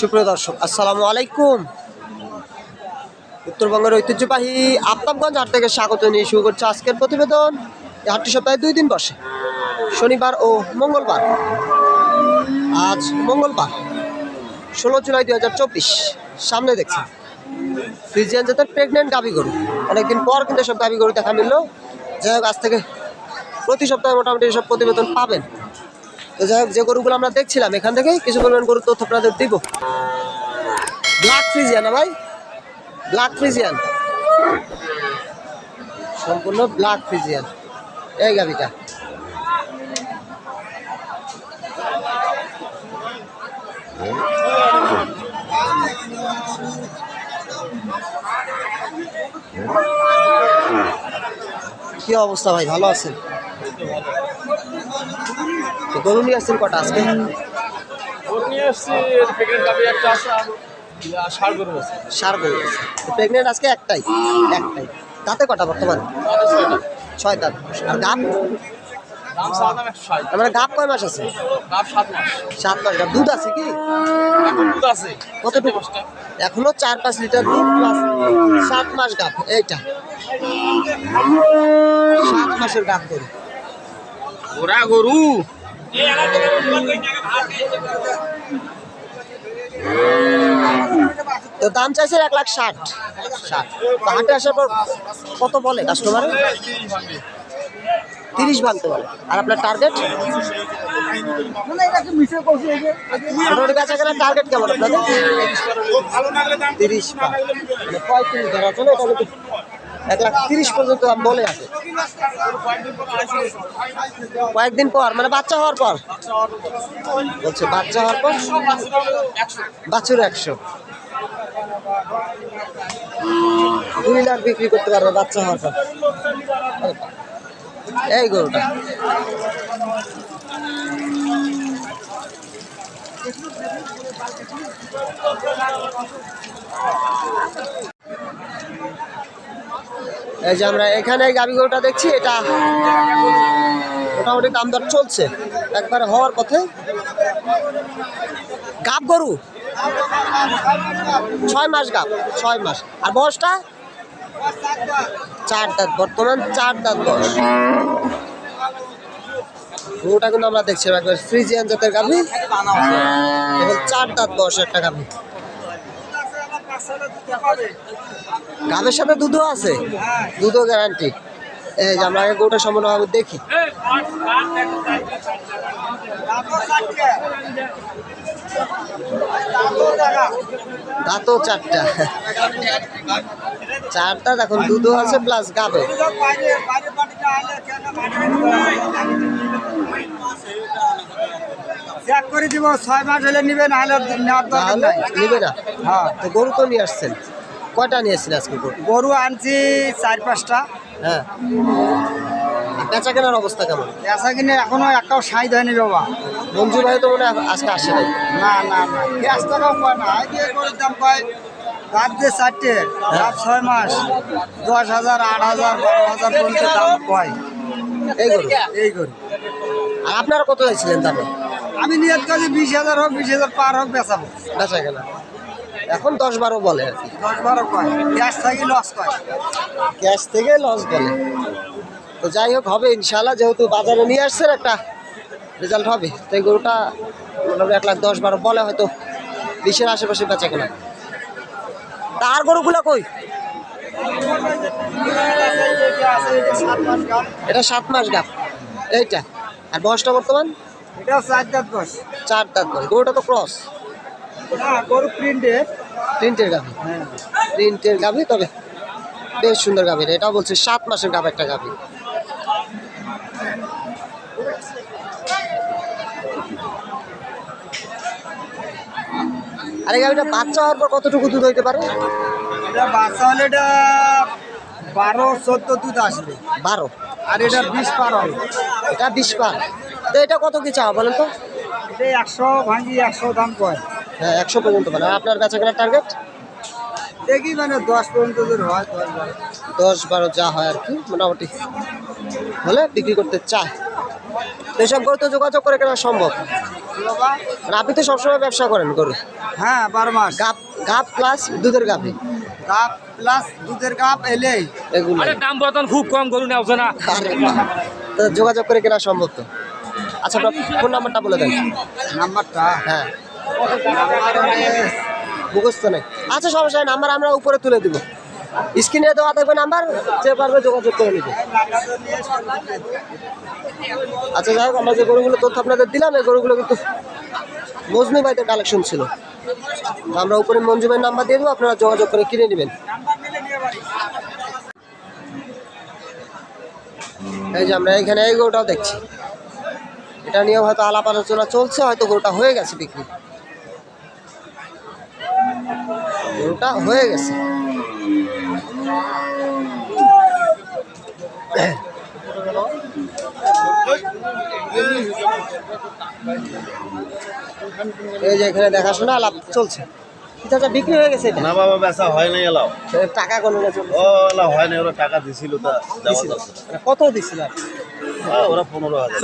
সুপ্রিয় দর্শক, আসসালামু আলাইকুম। উত্তরবঙ্গের ঐতিহ্যবাহী আফতাবগঞ্জ হাট থেকে স্বাগত নিয়ে শুরু করছে আজকের প্রতিবেদন। হাটটি সপ্তাহে দুই দিন বসে, শনিবার ও মঙ্গলবার। আজ মঙ্গলবার, ষোলো জুলাই দুই হাজার চব্বিশ। সামনে দেখছি, ফ্রিজিয়ান জাতের প্রেগনেন্ট গাভি গরু। অনেকদিন পর কিন্তু সব গাভি গরু দেখা মিললো। যাই হোক, আজ থেকে প্রতি সপ্তাহে মোটামুটি এসব প্রতিবেদন পাবেন। তো যাই হোক, যে গরুগুলো আমরা দেখছিলাম, এখান থেকেই কিছু পরিমাণ গরুর তথ্য আপনাদের দিব। ব্ল্যাক ফ্রিজিয়ান ভাই? ব্ল্যাক ফ্রিজিয়ান সম্পূর্ণ ব্ল্যাক ফ্রিজিয়ান এই গাভিটা কি অবস্থা ভাই? ভালো আছেন? তো গরু নিয়ে আসছেন কটা আজকে? সার গরু আছে। প্রেগনেন্ট আজকে একটাই একটাই। তাতে কটা বর্তমান? ছয় দাঁত আর গাপ? মানে গাপ কয় মাস আছে? সাত মাস। গাপ দুধ আছে কি? কতটুকু? এখনও চার পাঁচ লিটার দুধ প্লাস সাত মাস গাপ। এইটা। সাত মাসের গাপ গরু। ওরা গরু। তো দাম চাইছে এক লাখ ষাট। ষাট। তো হাটে আসার পর কত বলে কাস্টমার তিরিশ ভাঙতে বলে। আর আপনার টার্গেট বেচা কেনার টার্গেট কেমন আপনাদের? তিরিশ। মানে পঁয়ত্রিশ ধরা চলে এক লাখ তিরিশ পর্যন্ত বলে আছে কয়েকদিন পর মানে বাচ্চা হওয়ার পর। বলছে, বাচ্চা হওয়ার পর? বাছুর একশো। দুই লাখ বিক্রি করতে পারবে বাচ্চা হওয়ার পর। এই গরুটা। এই যে আমরা এখানে গাভি গরুটা দেখছি, এটা মোটামুটি দাম দর চলছে। একবারে হওয়ার পথে গাব গরু। ছয় মাস গাব, ছয় মাস। আর বয়সটা? চার দাঁত, বর্তমান চার দাঁত বয়স। গরুটা কিন্তু আমরা দেখছি একবার ফ্রিজিয়ান জাতের গাভি। এবং চার দাঁত বয়স একটা গাভি। গাভের সাথে দুধও আছে? দুধও গ্যারান্টি এই যে আমরা আগে গরুটা সম্পূর্ণভাবে দেখি। দাঁতও চারটা। চারটা, দেখুন, দুধও আছে প্লাস গাবে। চেক করে দিব ছয় মাস হলে নিবে না হলে তাহলে নিবে না? হ্যাঁ। তো গরু তো নিয়ে আসছেন? কয়টা নিয়ে আসছেন আজকে গরু? গরু আনছি চার পাঁচটা। হ্যাঁ। বেচা কেনার অবস্থা কেমন? কিনে এখনও একটাও হয়নি বাবা। মঞ্জু ভাই তো মনে আজকে আসে নাই। না না না। গ্যাস টাকাও কয় না। গরুর দাম দিয়ে চারটে রাত ছয় মাস। দশ হাজার আট হাজার বারো হাজার পর্যন্ত দাম কয়। এই গরু? এই গরু। আর আপনারা কত চাইছিলেন দামে? আমি নিয়ত করছি বিশ হাজার হোক বিশ হাজার পার হোক বেচাবো বেচা কেনা এখন দশ বারো বলে আর কি। দশ বারো কয়? গ্যাস থাকি লস কয়? গ্যাস থেকে লস বলে। তো যাই হোক হবে ইনশাল্লাহ যেহেতু বাজারে নিয়ে আসছেন একটা রেজাল্ট হবে। তো এই গরুটা মোটামুটি এক লাখ দশ বারো বলে হয়তো বিশের আশেপাশে বেচা কেনা। তার গরুগুলো কই? এটা সাত মাস গাপ। এইটা। আর বয়সটা বর্তমান? এটাও চার দাঁত বস চার দাঁত বয়স। গরুটা তো ক্রস না গরু প্রিন্টের প্রিন্টের গাভি। হ্যাঁ। প্রিন্টের গাভি তবে বেশ সুন্দর গাভি এটাও বলছে সাত মাসের গাভ একটা গাভি। আর গাভিটা বাচ্চা হওয়ার পর কতটুকু দুধ হইতে পারে? এটা বাচ্চা হলে এটা বারো চোদ্দ দুধ আসবে। বারো। আর এটা বিশ পার হবে। এটা বিশ পার। তো এটা কত কি চাওয়া বলেন তো? একশো ভাঙি একশো দাম কয়। হ্যাঁ একশো পর্যন্ত মানে আপনার বেচা কেনার টার্গেট দেখি মানে দশ পর্যন্ত হয় দশ বারো। দশ বারো যা হয় আর কি মোটামুটি। হলে বিক্রি করতে চায়। এসব গরু তো যোগাযোগ করে কেনা সম্ভব। বাবা আপনি তো সবসময় ব্যবসা করেন গরু। হ্যাঁ বারো মাস। গাপ গাপ প্লাস দুধের গাভি গাপ প্লাস দুধের কাপ এলেই। এগুলো। দাম বর্তমান খুব কম গরু নেওয়া না। তো যোগাযোগ করে কেনা সম্ভব তো। আচ্ছা আপনার ফোন নাম্বারটা বলে দেন। নাম্বারটা হ্যাঁ। মুখস্থ নেই। আচ্ছা সমস্যা নেই নাম্বার আমরা উপরে তুলে দিব। স্ক্রিনে দেওয়া থাকবে নাম্বার যে পারবে যোগাযোগ করে নেবে। আচ্ছা যাই হোক আমরা যে গরুগুলো তথ্য আপনাদের দিলাম এই গরুগুলো কিন্তু মজনু ভাইদের কালেকশন ছিল। আমরা উপরে মঞ্জু ভাইয়ের নাম্বার দিয়ে দেবো আপনারা যোগাযোগ করে কিনে নেবেন। এই যে আমরা এখানে এই গরুটাও দেখছি। এটা নিয়ে হয়তো আলাপ আলোচনা চলছে, হয়তো গরুটা হয়ে গেছে বিক্রি। গরুটা হয়ে গেছে। এই যে এখানে দেখাশোনা, আলাপ চলছে। চাচা বিক্রি হয়ে গেছে এটা? না বাবা বেচা হয় নাই এলাও। টাকা কোনো না ও এলা হয় নাই ওরা টাকা দিছিল তা মানে কত দিছিল ওরা পনেরো হাজার।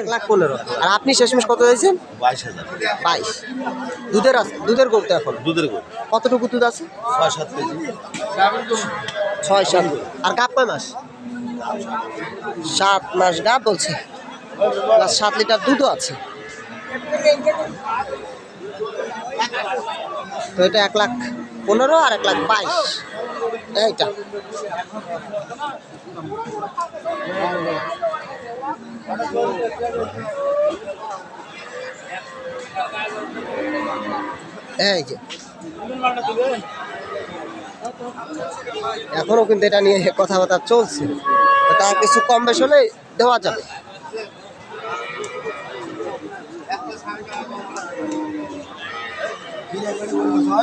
এক লাখ পনেরো। আর আপনি শেষমেশ কত দিয়েছেন? বাইশ হাজার। বাইশ। দুধের আছে দুধের করতে এখন? দুধের গরু। কতটুকু দুধ আছে? ছয় সাত কেজি। ছয় সাত। আর গাপ কয় মাস? সাত মাস গাপ বলছে। সাত লিটার দুধও আছে। তো এটা এক লাখ পনেরো আর এক লাখ বাইশ। এইটা। এই যে। এখনও কিন্তু এটা নিয়ে কথাবার্তা চলছে। তা কিছু কম বেশ হলে দেওয়া যাবে।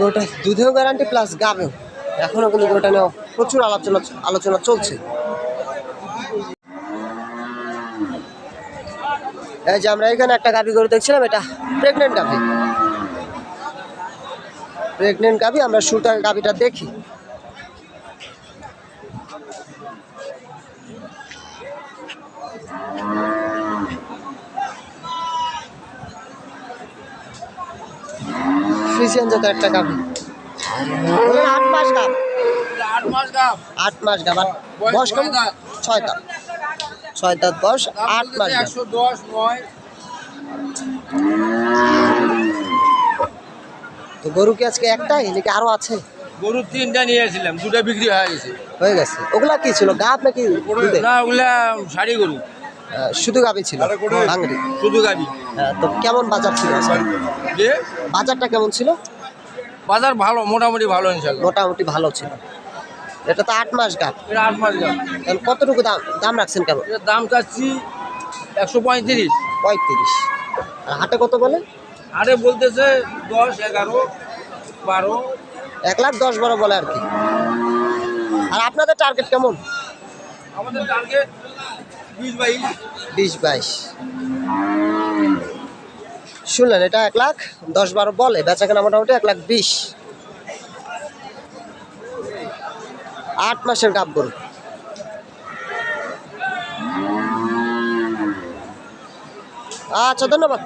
গরুটা দুধেও গ্যারান্টি প্লাস গাবেও। এখনও কিন্তু গরুটা নেওয়া প্রচুর আলোচনা আলোচনা চলছে। এই যে আমরা এখানে একটা গাভি গরু দেখছিলাম এটা প্রেগনেন্ট গাভি। প্রেগনেন্ট গাভি আমরা শুরুতে গাভিটা দেখি। ফ্রিজিয়ান জাতের একটা গাভি আট মাস গাভ আট মাস গাম আট মাস গাভ বয়স কেমন? ছয় দাঁত। ছয় দাঁত বয়স আট মাস একশো দশ নয়। তো গরু কি আজকে একটাই নাকি আরও আছে? গরু তিনটা নিয়ে এসেছিলাম দুটা বিক্রি হয়ে গেছে। হয়ে গেছে। ওগুলা কি ছিল গাভ নাকি? না ওগুলা শাড়ি গরু। শুধু গাবি ছিল ভাঙড়ি। শুধু গাবি হ্যাঁ, তো কেমন বাজার ছিল? যে? বাজারটা কেমন ছিল? বাজার ভালো মোটামুটি ভালো ইনশাল্লাহ মোটামুটি ভালো ছিল। এটা তো আট মাস গাভ এটা আট মাস গাম এখন কতটুকু দাম দাম রাখছেন কেমন? এটার দাম চাচ্ছি একশো পঁয়ত্রিশ। পঁয়ত্রিশ। আর হাটে কত বলে? আরে বলতেছে দশ এগারো বারো। এক লাখ দশ বারো বলে আর কি। আর আপনাদের টার্গেট কেমন? আমাদের টার্গেট বিশ বাইশ। শুনলেন, এটা এক লাখ দশ বারো বলে বেচা কেনা মোটামুটি এক লাখ বিশ। আট মাসের গাব গরু। আচ্ছা ধন্যবাদ।